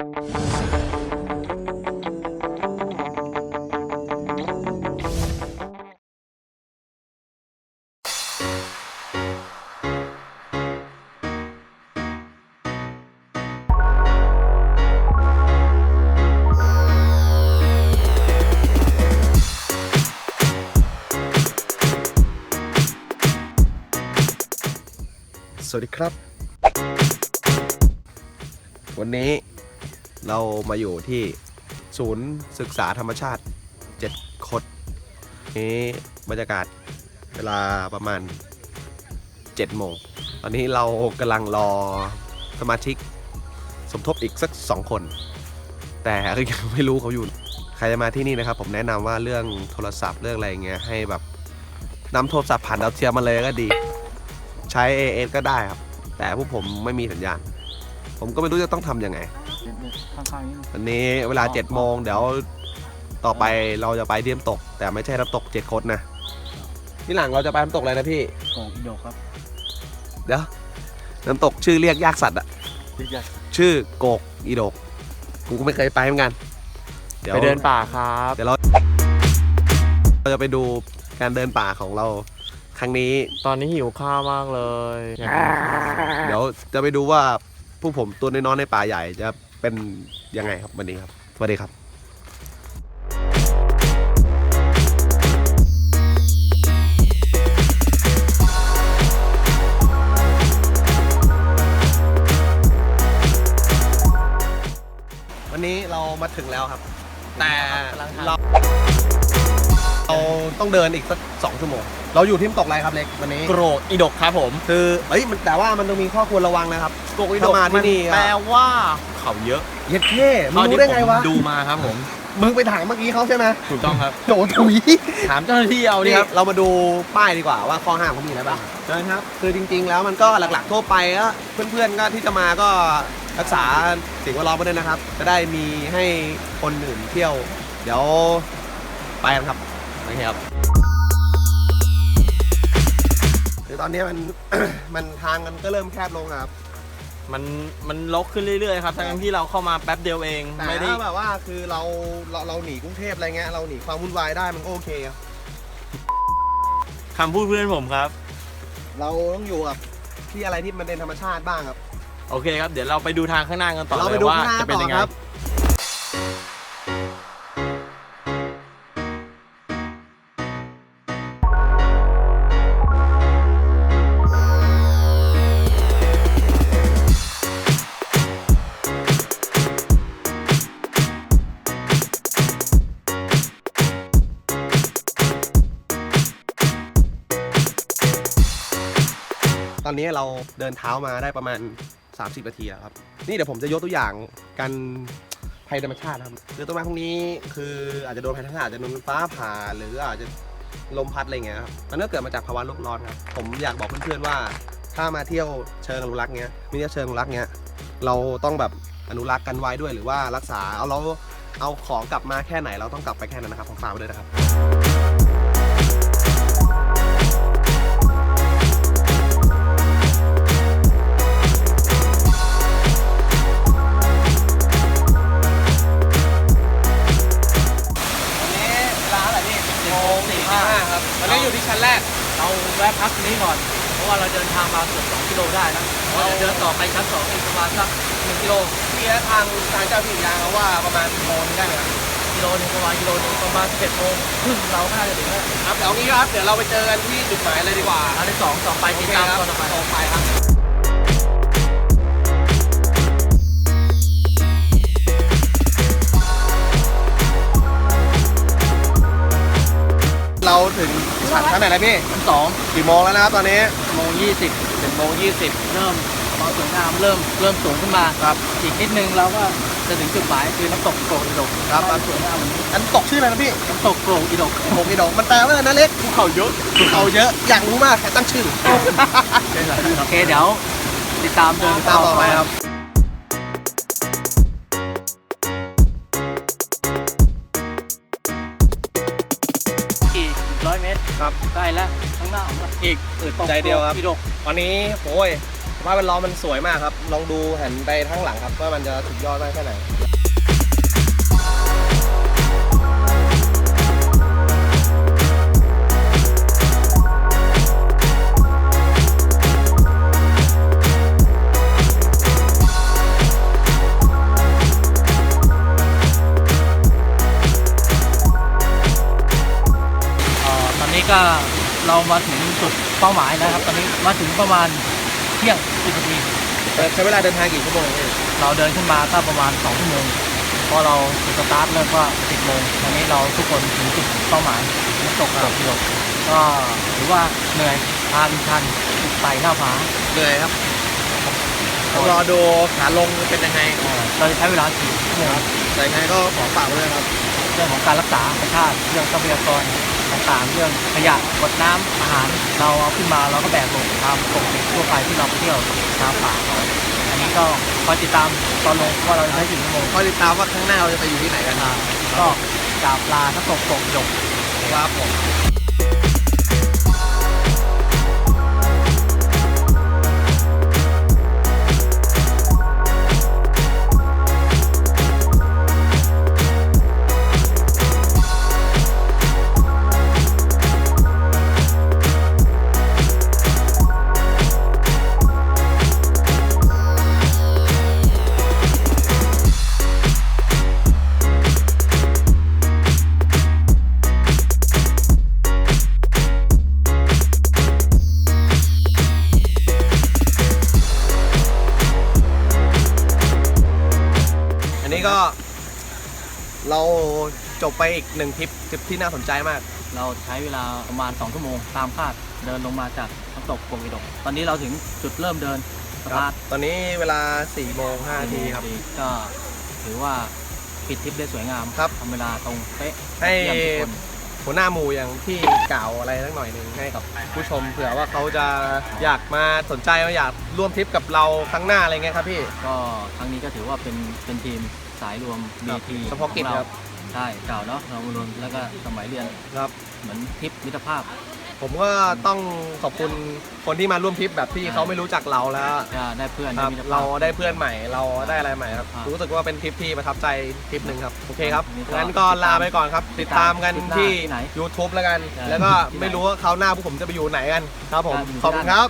สวัสดีครับ วันนี้ เรามาอยู่ที่ศูนย์ศึกษาธรรมชาติเจ็ดคด นี้บรรยากาศเวลาประมาณ 7 โมง ตอนนี้เรากำลังรอสมาชิกสมทบอีกสักสองคน แต่ก็ยังไม่รู้เขาอยู่ ใครจะมาที่นี่นะครับ ผมแนะนำว่าเรื่องโทรศัพท์เรื่องอะไรเงี้ยให้แบบนำโทรศัพท์ผ่านดาวเทียมมาเลยก็ดี ใช้ AS ก็ได้ครับ แต่พวกผมไม่มีสัญญาณ ผมก็ไม่รู้จะต้องทำยังไง ข้างๆนี้วันนี้เวลา7โมงเดี๋ยวต่อไปเราจะไปเดียมตก แต่ไม่ใช่น้ำตกเจ็ดคดนะที่หลังเราจะไปน้ำตกอะไรนะพี่โก่งอินโดครับเดี๋ยวน้ำตกชื่อเรียกยากสัตว์อะที่จะชื่อโกกอีโดกกูก็ไม่เคยไปเหมือนกันไปเดินป่าครับเดี๋ยวเราเราจะไปดูการเดินป่าของเราครั้งนี้ตอนนี้หิวข้าวมากเลยอยากกินข้าวเดี๋ยวจะไปดูว่าผู้ผมตัวน้อยๆในป่าใหญ่จะ เป็นยังไงครับวันนี้ครับสวัสดีครับวันนี้เรามาถึงแล้วครับ แต่เราเราต้องเดินอีกสักสองชั่วโมง เราอยู่ที่น้ำตกอะไรครับเล็กวันนี้ โกรกอีดกครับผม คือเอ้ยมันแต่ว่ามันต้องมีข้อควรระวังนะครับโกรกอีดถ้ากมาที่นี่แปลว่า เขาเยอะเย็ดเท่มึงรู้ได้ไงวะเท่าที่ผมดูมาครับผม มึงไปถามเมื่อกี้เขาใช่ไหมถูกต้องครับโถถุย ถามเจ้าหน้าที่เอาดินี่ครับ เรามาดูป้ายดีกว่าว่าข้อห้ามเขามีอะไรบ้าง เชิญครับ คือจริง ๆ แล้วมันก็หลักๆทั่วไปก็เพื่อนๆก็ที่จะมาก็รักษาสิ่งแวดล้อมไปด้วยนะครับ จะได้มีให้คนอื่นเที่ยว เดี๋ยวไปกันครับโอเคครับคือตอนนี้มัน มันทางมันก็เริ่มแคบลงอะครับ มันมันลกขึ้นเรื่อยๆครับทั้งที่เราเข้ามาแป๊บเดียวเองแต่ไม่ได้ ถ้าแบบว่าคือเราเราเราหนีกรุงเทพอะไรเงี้ยเราหนีความวุ่นวายได้มันก็โอเคครับคำพูดเพื่อนผมครับ เราต้องอยู่กับที่อะไรที่มันเป็นธรรมชาติบ้างครับ โอเคครับ เดี๋ยวเราไปดูทางข้างหน้ากันต่อเราเลไปยดูว่าข้างหน้าจะเป็นต่อยังไง ครับ อนนี้เราเดินเท้ามาได้ประมาณ 30นาทีแล้วครับ นี่เดี๋ยวผมจะยกตัวอย่างการภัยธรรมชาติครับคือต้นไม้พวกนี้คืออาจจะโดนภัยธรรมชาติอาจจะโดนฟ้าผ่าหรืออาจจะลมพัดอะไรเงี้ยครับมันก็เกิดมาจากภาวะโลกร้อนครับผมอยากบอกเพื่อนๆว่า ถ้ามาเที่ยวเชิงอนุรักษ์เนี้ยมิเที่ยวเชิงอนุรักษ์เนี้ยเราต้องแบบอนุรักษ์กันไว้ด้วยหรือว่ารักษาเอาเราเอาของกลับมาแค่ไหนเราต้องกลับไปแค่นั้นนะครับผมฝากไว้ด้วยนะครับ แวะพักตรงนี้ก่อน เพราะว่าเราเดินทางมาเกือบ2กิโลได้นะเราจะเดินต่อไปชั้น2อีกประมาณสัก1กิโลพี่และทางทางเจ้าที่อุทยานเขาว่าประมาณโมงนึงได้ไหมครับกิโลหนึงประมาณกิโลหนึงประมาณ11โมงครึ่งเราน่าจะถึงแล้วครับเดี๋ยวเอางี้ครับเดี๋ยวเราไปเจอกันที่จุดหมายเลยดีกว่าอันที่สองต่อไปติดตามตอนต่อไปต่อไปครับเราถึง ชั้นชั้นไหนแล้วพี่ชั้นสองกี่โมงแล้วนะครับตอนนี้โมงยี่สิบถึงโมงยี่สิบเริ่มความสวยงามเริ่มเริ่มสูงขึ้นมาครับอีกนิดนึงเราก็จะถึงจุดหมายคือน้ำตกโกรกอีดกครับความสวยงามเหมือนอันตกชื่ออะไรนะพี่น้ำตกโกรกอีดกโมกีดอกมันแปลว่าอะไรนะเล็กภูเขาเยอะภูเขาเยอะอยากรู้มากใครตั้งชื่อโอเคเดี๋ยวติดตามเดินตามต่อไปครับ ครับใกล้แล้วข้างหน้าผมก็อีกเออตกใจเดียวครับอีดกตอนนี้โอ้ยสภาพแวดล้อมมันสวยมากครับ ลองดูหันไปข้างหลังครับว่ามันจะสุดยอดมากแค่ไหน ก็เรามาถึงจุดเป้าหมายแล้วครับ ตอนนี้มาถึงประมาณเที่ยงสิบนาทีใช้เวลาเดินทางกี่ชั่วโมงพี่เราเดินขึ้นมาก็ประมาณ2ชั่วโมงพอเราจุดสตาร์ทเริ่มก็10โมงตอนนี้เราทุกคนถึงจุดเป้าหมายน้ำตกดอกกิโลก็ถือว่าเหนื่อยทานชันไต่หน้าผาเหนื่อยครับต้องรอดูขาลงเป็นยังไงเอ่อเราจะใช้เวลากี่ชั่วโมงแต่ยังไงก็ขอฝากไว้ด้วยครับ เรื่องของการรักษาธรรมชาติเรื่องทรัพยากร ต่างๆเรื่องขยะกดน้ำอาหารเราเอาขึ้นมาเราก็แบกลงตามปกติทั่วไปที่เราไปเที่ยวตามป่าเขาอันนี้ก็คอยติดตามตอนลงว่าเราจะใช้กี่ชั่วโมงคอยติดตามว่าข้างหน้าเราจะไปอยู่ที่ไหนกันอ่าก็กราบลาทั้งตกตกจบครับผม นนี้ก็ เราจบไปอีกหนึ่งทริปทริปที่น่าสนใจมาก เราใช้เวลาประมาณ 2 ชั่วโมงตามคาดเดินลงมาจากน้ำตกโกกิดกตอนนี้เราถึงจุดเริ่มเดินสตาร์ทตอนนี้เวลา4โมง5นาทีครับ ก็ถือว่าปิดทริปได้สวยงามครับทำเวลาตรงเป๊ะให้เยี่ยมทุกคน หัวหน้าหมู่อย่างที่กล่าวอะไรสักหน่อยหนึ่งให้กับผู้ชมเผื่อว่าเขาจะอยากมาสนใจว่าอยากร่วมทริปกับเราครั้งหน้าอะไรเงี้ยครับพี่ก็ครั้งนี้ก็ถือว่าเป็นเป็นทีมสายรวมครับ BT เฉพาะกิจของครับ ใช่เก่าเนาะเรามารวมแล้วก็สมัยเรียนครับ เหมือนทริปมิตรภาพ ผมก็ต้องขอบคุณคนที่มาร่วมทริปแบบที่เขาไม่รู้จักเราแล้วก็ได้เพื่อนคได้รับมิตรภาพเราได้เพื่อนใหม่เราได้อะไรใหม่ครับ ครับรู้สึกว่าเป็นทริปที่ประทับใจทริปหนึ่งครับโอเคครับนี่ก็งั้นก็ลาไปก่อนครับ ติดตามกันติดตามที่ ที่ไหน YouTube แล้วกันใช่แล้วก็ที่ไหนไม่รู้ว่าคราวหน้าพวกผมจะไปอยู่ไหนกันครับผมอยู่ที่ขอบคุณนั่นครับ